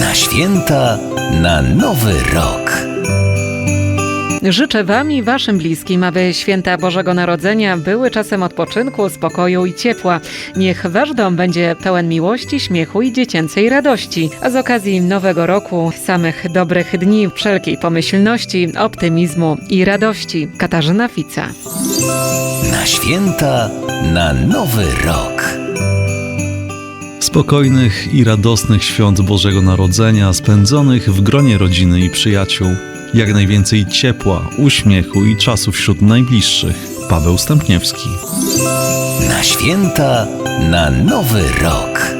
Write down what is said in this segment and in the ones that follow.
Na święta, na nowy rok. Życzę Wam i Waszym bliskim, aby święta Bożego Narodzenia były czasem odpoczynku, spokoju i ciepła. Niech Wasz dom będzie pełen miłości, śmiechu i dziecięcej radości. A z okazji Nowego Roku samych dobrych dni, wszelkiej pomyślności, optymizmu i radości. Katarzyna Fica. Na święta, na nowy rok. Spokojnych i radosnych świąt Bożego Narodzenia, spędzonych w gronie rodziny i przyjaciół. Jak najwięcej ciepła, uśmiechu i czasu wśród najbliższych. Paweł Stępniewski. Na święta, na nowy rok.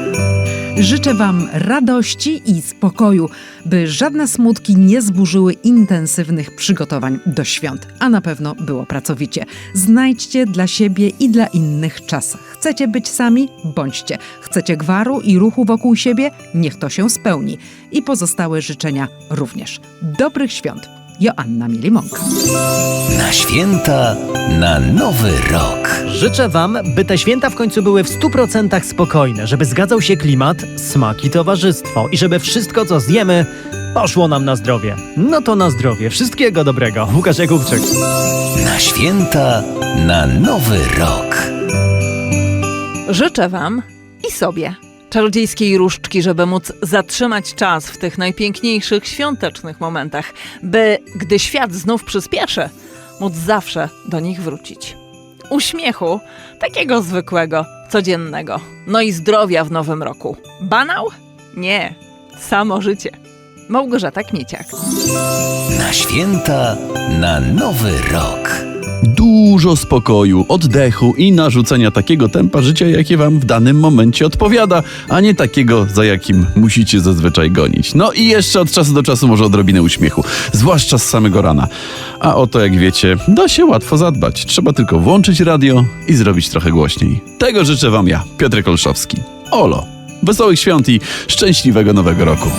Życzę Wam radości i spokoju, by żadne smutki nie zburzyły intensywnych przygotowań do świąt, a na pewno było pracowicie. Znajdźcie dla siebie i dla innych czas. Chcecie być sami? Bądźcie. Chcecie gwaru i ruchu wokół siebie? Niech to się spełni. I pozostałe życzenia również. Dobrych świąt. Joanna Milimąg. Na święta, na nowy rok. Życzę Wam, by te święta w końcu były w 100% spokojne, żeby zgadzał się klimat, smak i towarzystwo i żeby wszystko, co zjemy, poszło nam na zdrowie. No to na zdrowie. Wszystkiego dobrego. Łukasz Jakubczyk. Na święta, na nowy rok. Życzę Wam i sobie czarodziejskiej różdżki, żeby móc zatrzymać czas w tych najpiękniejszych świątecznych momentach, by gdy świat znów przyspieszy, móc zawsze do nich wrócić. Uśmiechu, takiego zwykłego, codziennego. No i zdrowia w nowym roku. Banał? Nie, samo życie. Małgorzata Kmieciak. Na święta, na nowy rok. Dużo spokoju, oddechu i narzucenia takiego tempa życia, jakie wam w danym momencie odpowiada, a nie takiego, za jakim musicie zazwyczaj gonić. No i jeszcze od czasu do czasu może odrobinę uśmiechu, zwłaszcza z samego rana. A o to, jak wiecie, da się łatwo zadbać. Trzeba tylko włączyć radio i zrobić trochę głośniej. Tego życzę wam ja, Piotr Kolszowski. Olo, wesołych świąt i szczęśliwego nowego roku.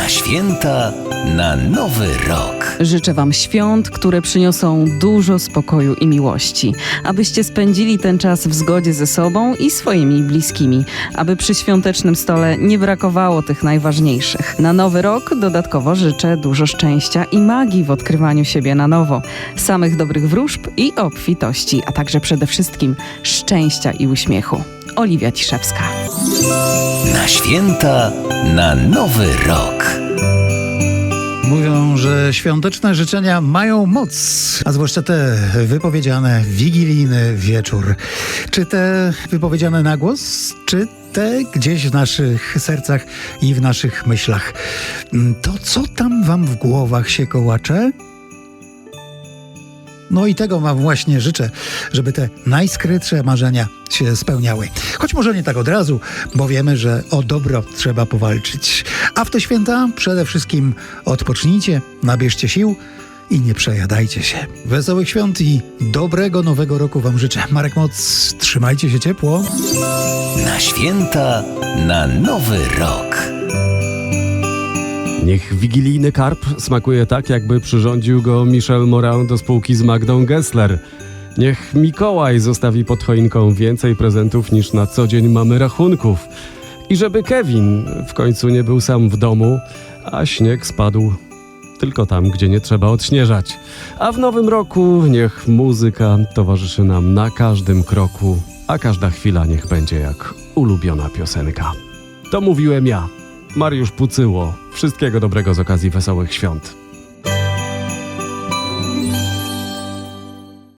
Na święta, na nowy rok. Życzę Wam świąt, które przyniosą dużo spokoju i miłości, abyście spędzili ten czas w zgodzie ze sobą i swoimi bliskimi, aby przy świątecznym stole nie brakowało tych najważniejszych. Na nowy rok dodatkowo życzę dużo szczęścia i magii w odkrywaniu siebie na nowo, samych dobrych wróżb i obfitości, a także przede wszystkim szczęścia i uśmiechu. Oliwia Ciszewska. Na święta, na nowy rok. Mówią, że świąteczne życzenia mają moc, a zwłaszcza te wypowiedziane w wigilijny wieczór. Czy te wypowiedziane na głos, czy te gdzieś w naszych sercach i w naszych myślach. Mm, To co tam wam w głowach się kołacze? No i tego wam właśnie życzę, żeby te najskrytsze marzenia się spełniały. Choć może nie tak od razu, bo wiemy, że o dobro trzeba powalczyć. A w te święta przede wszystkim odpocznijcie, nabierzcie sił i nie przejadajcie się. Wesołych świąt i dobrego nowego roku wam życzę. Marek Moc, trzymajcie się ciepło. Na święta, na nowy rok. Niech wigilijny karp smakuje tak, jakby przyrządził go Michel Morin do spółki z Magdą Gessler. Niech Mikołaj zostawi pod choinką więcej prezentów niż na co dzień mamy rachunków. I żeby Kevin w końcu nie był sam w domu, a śnieg spadł tylko tam, gdzie nie trzeba odśnieżać. A w nowym roku niech muzyka towarzyszy nam na każdym kroku, a każda chwila niech będzie jak ulubiona piosenka. To mówiłem ja, Mariusz Pucyło. Wszystkiego dobrego z okazji wesołych świąt.